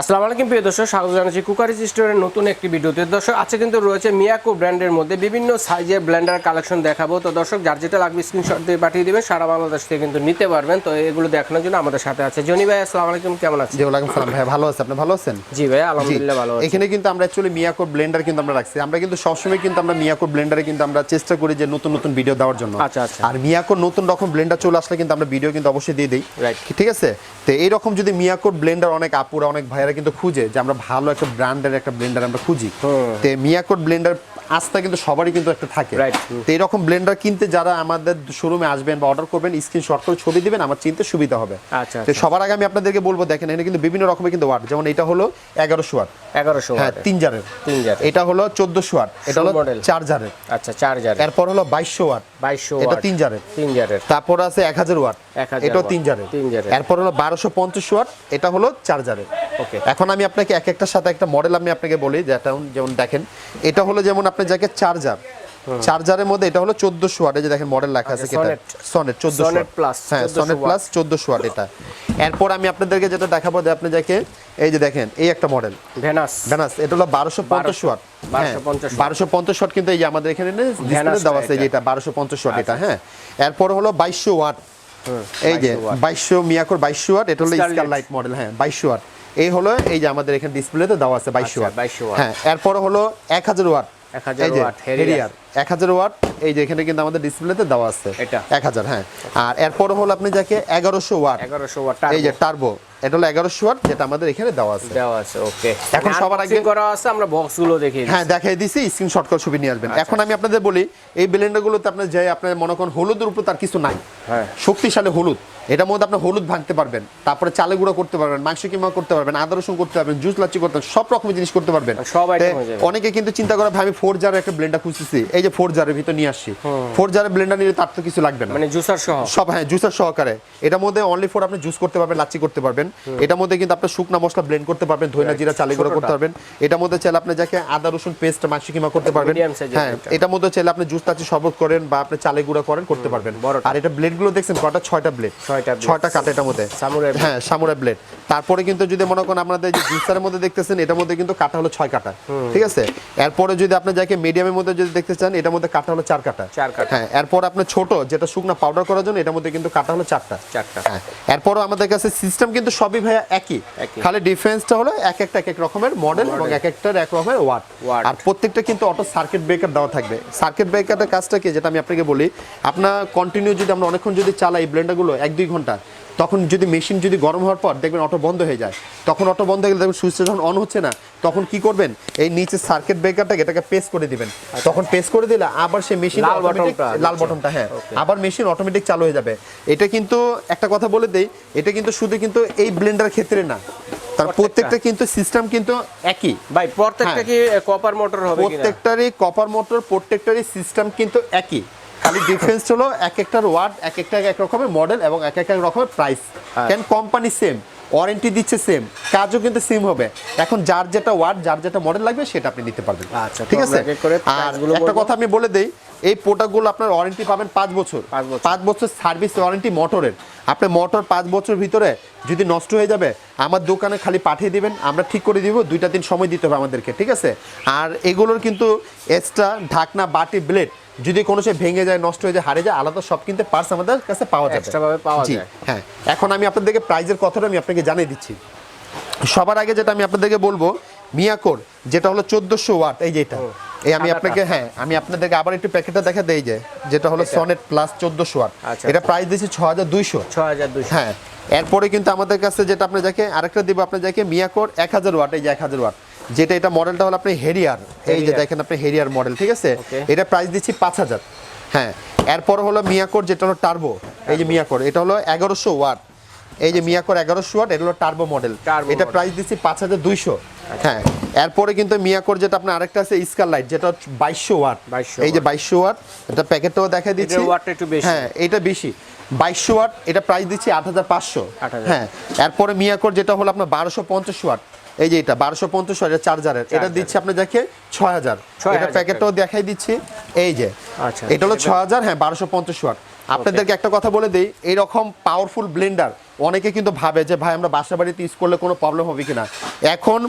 আসসালামু আলাইকুম প্রিয় দর্শক স্বাগত জানাচ্ছি কুকারিজ স্টোরের নতুন একটি ভিডিওতে। দর্শক আজকে কিন্তু রয়েছে মিয়াকো ব্র্যান্ডের মধ্যে বিভিন্ন সাইজের ব্লেন্ডার কালেকশন দেখাবো। তো দর্শক যার যেটা লাগবে স্ক্রিনশট দিয়ে পাঠিয়ে দেবেন সারা বাংলাদেশ থেকে কিন্তু নিতে পারবেন। তো এগুলো দেখানোর জন্য আমাদের সাথে আছে। জনি ভাই আসসালামু আলাইকুম কেমন আছেন? জি ওয়ালাইকুম সালাম। ভাই ভালো আছে আপনি ভালো আছেন? জি ভাই আলহামদুলিল্লাহ ভালো আছি। এখানে কিন্তু আমরা অ্যাকচুয়ালি মিয়াকো ব্লেন্ডার কিন্তু আমরা রাখছি। আমরা কিন্তু সবসময় কিন্তু আমরা মিয়াকো ব্লেন্ডারে কিন্তু আমরা চেষ্টা করি যে নতুন নতুন ভিডিও দেওয়ার জন্য। আচ্ছা, আচ্ছা। আর মিয়াকো নতুন রকম ব্লেন্ডার চলে আসলে কিন্তু আমরা ভিডিও কিন্তু অবশ্যই দিয়ে দিই. ঠিক আছে? তো এইরকম যদি মিয়াকোর ব্লেন্ডার অনেক আপুরা অনেক ভাইয়েরা কিন্তু খুঁজে যে আমরা ভালো একটা ব্র্যান্ডের একটা ব্লেন্ডার আমরা খুঁজি। তো মিয়াকোর ব্লেন্ডার আস্থা কিন্তু সবারই কিন্তু একটা থাকে। তো এরকম ব্লেন্ডার কিনতে যারা আমাদের শোরুমে আসবেন বা অর্ডার করবেন স্ক্রিনশট করে ছবি দিবেন আমার চিনতে সুবিধা হবে। আচ্ছা, তো আচ্ছা। সবার আগে আমি আপনাদেরকে বলব দেখেন এখানে কিন্তু বিভিন্ন রকমের কিন্তু ওয়াট যেমন এটা হলো এগারোশো ওয়াট এগারোশো হ্যাঁ তিন জারের। তিন জার এটা হলো চোদ্দশো ওয়াট এটা হলো চার জারের। আচ্ছা চার জার এরপর হলো বাইশশো ওয়াট বাইশশো এটা তিন জারের। তিন জারের। তারপর আছে এক হাজার ওয়াট 1000 এটাও তিন জারের। তিন জারের। এরপর হলো বারোশো পঞ্চাশ ওয়াট এটা হলো চার জারের। এখন আমি আপনাকে এক একটার সাথে একটা মডেল আমি আপনাকে বলি যেটা যেমন দেখেন এটা হলো যেমন আপনি যাকে চার্জার চার্জারের মধ্যে এটা হলো চোদ্দশো ওয়াট এই যে দেখেন মডেল লেখা আছে আচ্ছা। সনেট চোদ্দশো plus, হ্যাঁ 1400 সনেট প্লাস চোদ্দশো ওয়াট এটা। এরপর আমি আপনাদেরকে যেটা দেখাবো যে আপনি যাকে এই যে দেখেন এই একটা মডেল ভেনাস ভ্যানাস এটা হলো বারোশো পঞ্চাশ ওয়াট। 1250 watt। বারোশো পঞ্চাশ ওয়াট কিন্তু এই যে আমাদের এখানে ডিসপ্লে দেওয়া আছে এটা। যেটা বারোশো পঞ্চাশ ওয়াট এটা হ্যাঁ। এরপর হলো বাইশশো ওয়াট। এই যে 2200 বাইশশো মিয়াকোর বাইশশো ওয়াট এটা হলো। স্কার লাইট মডেল হ্যাঁ বাইশশো ওয়াট। এই হলো এই যে আমাদের এখানে ডিসপ্লেতে দেওয়া আছে বাইশশো আচ্ছা, ওয়াট। বাইশশো ওয়াট। হ্যাঁ এরপর হলো এক হাজার ওয়াট। এক হাজার ওয়াট হেরিয়ার এক হাজার ওয়াট এই যে এখানে কিন্তু আমাদের ডিসপ্লেতে দেওয়া আছে। এটা। এক হাজার হ্যাঁ। আর এরপর হলো আপনি যাকে এগারোশো ওয়াট। এগারোশো ওয়াট এই যে টার্বো এটা হলো এগারোশো ওয়াট যেটা আমাদের এখানে দেওয়া আছে। দেওয়া আছে ওকে এখন সবার আগে- করা আছে আমরা বক্সগুলো দেখি হ্যাঁ দেখাই দিছি স্ক্রিনশট করে ছবি নিয়ে আসবেন। আচ্ছা, এখন আমি আপনাদের বলি এই ব্লেন্ডারগুলোতে আপনার যে আপনার মনে করেন হলুদের উপর তার কিছু নাই। হ্যাঁ। শক্তিশালী হলুদ। এটার মধ্যে আপনি হলুদ ভাঙতে পারবেন তারপরে চালে গুঁড়ো করতে পারবেন মাংস কিমা করতে পারবেন আদা রসুন করতে পারবেন জুস লাচ্ছি করতে পারবেন সব রকমের জিনিস করতে পারবেন। অনেকে কিন্তু চিন্তা করে ভাই আমি ফোর জার একটা ব্লেন্ডার খুঁজতেছি। এই যে ফোর জারের ভিতর নিয়ে আসছি। ফোর জারের ব্লেন্ডার নিলে তার তো কিছু লাগবে না। মানে জুসার সহ? সব হ্যাঁ জুসার সহকারে। এটার মধ্যে অনলি ফোর আপনি জুস করতে পারবেন লাচ্ছি করতে পারবেন। এটার মধ্যে কিন্তু আপনি শুকনা মশলা ব্লেন্ড করতে পারবেন ধইনা জিরা চালে গুঁড়ো করতে পারবেন। এটার মধ্যে চাইলে আপনি যাকে আদা রসুন পেস্ট মাংস কিমা করতে পারবেন। হ্যাঁ এটার মধ্যে চাইলে আপনি জুস লাচ্ছি শরবত করেন বা আপনি চালে গুঁড়া করেন করতে পারবেন। আর এটা ব্লেডগুলো দেখছেন কটা? ছয়টা ব্লেড ছয়টা। ছয়টা কাটা এটার মধ্যে। হ্যাঁ সামুরাই ব্লেড তারপরে কিন্তু যদি মনে করেন আপনাদের যে জুসারের মধ্যে দেখতেছেন এটার মধ্যে কিন্তু কাটা হলো ছয় কাটা। ঠিক আছে? এরপরে যদি আপনি যাকে মিডিয়ামের মধ্যে যদি দেখতে চান এটার মধ্যে কাটা হলো চার কাটা চার কাটা। হ্যাঁ এরপর আপনার ছোট যেটা শুকনো পাউডার করার জন্য এটার মধ্যে কিন্তু কাটা হলো চারটা চারটা। হ্যাঁ এরপরও আমাদের কাছে সিস্টেম কিন্তু সবই ভাইয়া একই। খালি ডিফারেন্সটা হলো এক একটা এক এক রকমের মডেল এবং এক একটার এক রকমের ওয়াট। আর প্রত্যেকটা কিন্তু অটো সার্কিট ব্রেকার দেওয়া থাকবে সার্কিট ব্রেকারের কাজটা কি যেটা আমি আপনাকে বলি আপনার কন্টিনিউ যদি আমরা অনেকক্ষণ যদি চালাই ব্লেন্ডারগুলো এক দুই ঘণ্টা তখন যদি মেশিন যদি গরম হওয়ার পর দেখবেন অটো বন্ধ হয়ে যায় তখন অটো বন্ধ হয়ে গেলে দেখবেন সুইচটা যখন অন হচ্ছে না তখন কি করবেন? এই নিচে সার্কিট ব্রেকারটাকে এটাকে পেস করে দিবেন। তখন পেস করে দিলে আবার সেই মেশিন লাল buttonটা লাল বটনটা হ্যাঁ। আবার মেশিন অটোমেটিক চালু হয়ে যাবে। এটা কিন্তু একটা কথা বলে দেই এটা কিন্তু শুধু কিন্তু এই ব্লেন্ডার ক্ষেত্রে না। তার প্রত্যেকটা। কিন্তু সিস্টেম কিন্তু একই। ভাই প্রত্যেকটা হ্যাঁ। কি কপার মোটর হবে কিনা? প্রত্যেকটারই কপার মোটর প্রত্যেকটারই সিস্টেম কিন্তু একই। খালি ডিফারেন্স হলো এক একটার ওয়ার্ড এক একটা এক রকমের মডেল এবং এক এক রকমের প্রাইস। কেন কোম্পানি সেম ওয়ারেন্টি দিচ্ছে সেম কাজও কিন্তু সেম হবে। এখন যার যেটা ওয়ার্ড যার যেটা মডেল লাগবে সেটা আপনি নিতে পারবেন। আচ্ছা, ঠিক আছে? আর একটা কথা আমি বলে দেই এই প্রোডাক্টগুলো আপনার ওয়ারেন্টি পাবেন পাঁচ বছর। পাঁচ বছর। সার্ভিস ওয়ারেন্টি মোটরের আপনি মোটর পাঁচ বছর ভিতরে যদি নষ্ট হয়ে যাবে আমার দোকানে খালি পাঠিয়ে দিবেন আমরা ঠিক করে দিব দুইটা দিন সময় দিতে হবে আমাদেরকে ঠিক আছে? আর এগুলোর কিন্তু এক্সট্রা ঢাকনা বাটি ব্লেড যদি কোনো সে ভেঙে যায় নষ্ট হয়ে যায় হারে যায় আলাদা সব কিনতে পার্স আমাদের কাছে পাওয়া যাবে। Extra ভাবে পাওয়া যায়। হ্যাঁ। এখন আমি আপনাদেরকে প্রাইজের কথাটা আমি আপনাকে জানিয়ে দিচ্ছি। সবার আগে যেটা আমি আপনাদেরকে বলব মিয়াকোর যেটা হলো চোদ্দশো ওয়াট এই যেটা এই আমি আপনাকে হ্যাঁ আমি আপনাদেরকে আবার একটু প্যাকেটটা দেখা দেই যে যেটা হলো সনেট প্লাস চোদ্দশো ওয়াট আচ্ছা, এটা প্রাইস দিয়েছি ছ হাজার দুইশো। ছয় হাজার দুশো হ্যাঁ এরপরে কিন্তু আমাদের কাছে যেটা আপনি যাকে আরেকটা দিব আপনার যাকে মিয়াকোর এক হাজার ওয়াট এই যে এক হাজার ওয়াট। যেটা এটা মডেলটা হলো আপনি হেরিয়ার এই যে দেখেন আপনি হেরিয়ার মডেল ঠিক আছে? এটা প্রাইস দিচ্ছি পাঁচ হাজার। হ্যাঁ এরপর হলো মিয়াকোর যেটা হলো টার্বো এই যে মিয়াকোর এটা হলো এগারোশো ওয়াট। এই যে মিয়াকোর এগারোশো ওয়াট এটা হলো টার্বো মডেল এটা। প্রাইস দিচ্ছি পাঁচ হাজার দুইশো। হ্যাঁ এরপরে কিন্তু মিয়াকোর যেটা আপনার আরেকটা আছে স্কার লাইট যেটা বাইশশো ওয়াট। 2200 এই যে বাইশশো ওয়াট এটা প্যাকেটটাও দেখা দিচ্ছে। হ্যাঁ এটা বেশি। বাইশশো ওয়াট এটা প্রাইস দিচ্ছি আট হাজার পাঁচশো। হ্যাঁ এরপরে মিয়াকোর যেটা হলো আপনার বারোশো পঞ্চাশ ওয়াট। এই যে এটা বারোশো পঞ্চাশ ওয়াট এটা চার্জারের এটা। দিচ্ছি আপনার দেখে ছয় হাজার। 6000 এটা প্যাকেটটাও দেখাই দিচ্ছি। এই যে আচ্ছা, এটা হলো ছয় হাজার হ্যাঁ বারোশো পঞ্চাশ ওয়াট। আপনাদেরকে একটা কথা বলে দিই এইরকম পাওয়ারফুল ব্লেন্ডার অনেকে কিন্তু ভাবে যে ভাই আমরা বাসা বাড়িতে ইউজ করলে কোনো প্রবলেম হবে কিনা? এখন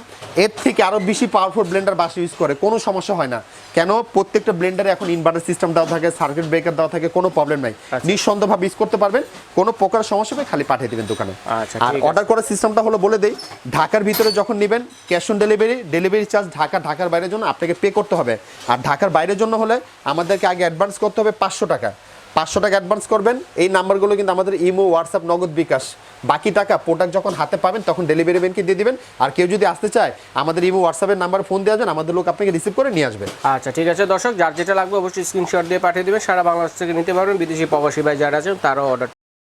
এর থেকে আরও বেশি পাওয়ারফুল ব্লেন্ডার বাসা ইউজ করে কোনো সমস্যা হয় না। কেন? প্রত্যেকটা ব্লেন্ডারে এখন ইনভার্টার সিস্টেম দেওয়া থাকে সার্কিট ব্রেকার দেওয়া থাকে কোনো প্রবলেম নাই। নিঃসন্দেহভাবে ইউজ করতে পারবেন কোনো প্রকার সমস্যা হবে খালি পাঠিয়ে দেবেন দোকানে। আচ্ছা, আর অর্ডার করার সিস্টেমটা হলো বলে দেই ঢাকার ভিতরে যখন নেবেন cash on delivery delivery charge Dhaka ঢাকার বাইরের জন্য আপনাকে পে করতে হবে। আর ঢাকার বাইরের জন্য হলে আমাদেরকে আগে অ্যাডভান্স করতে হবে পাঁচশো টাকা। পাঁচশো টাকা অ্যাডভান্স করবেন। এই নাম্বারগুলো কিন্তু আমাদের ইমো, হোয়াটসঅ্যাপ, নগদ বিকাশ। বাকি টাকা প্রোডাক্ট যখন হাতে পাবেন, তখন ডেলিভারি ম্যানকে দিয়ে দিবেন। আর কেউ যদি আসতে চায়, আমাদের ইমো হোয়াটসঅ্যাপের নাম্বার ফোন দেওয়া যান আমাদের লোক আপনাকে রিসিভ করে নিয়ে আসবেন আচ্ছা ঠিক আছে দর্শক, যার যেটা লাগবে অবশ্যই স্ক্রিনশট দিয়ে পাঠিয়ে দেবেন। সারা বাংলাদেশ থেকে নিতে পারবেন। বিদেশি প্রবাসী ভাই যারা আছেন, তারাও অর্ডার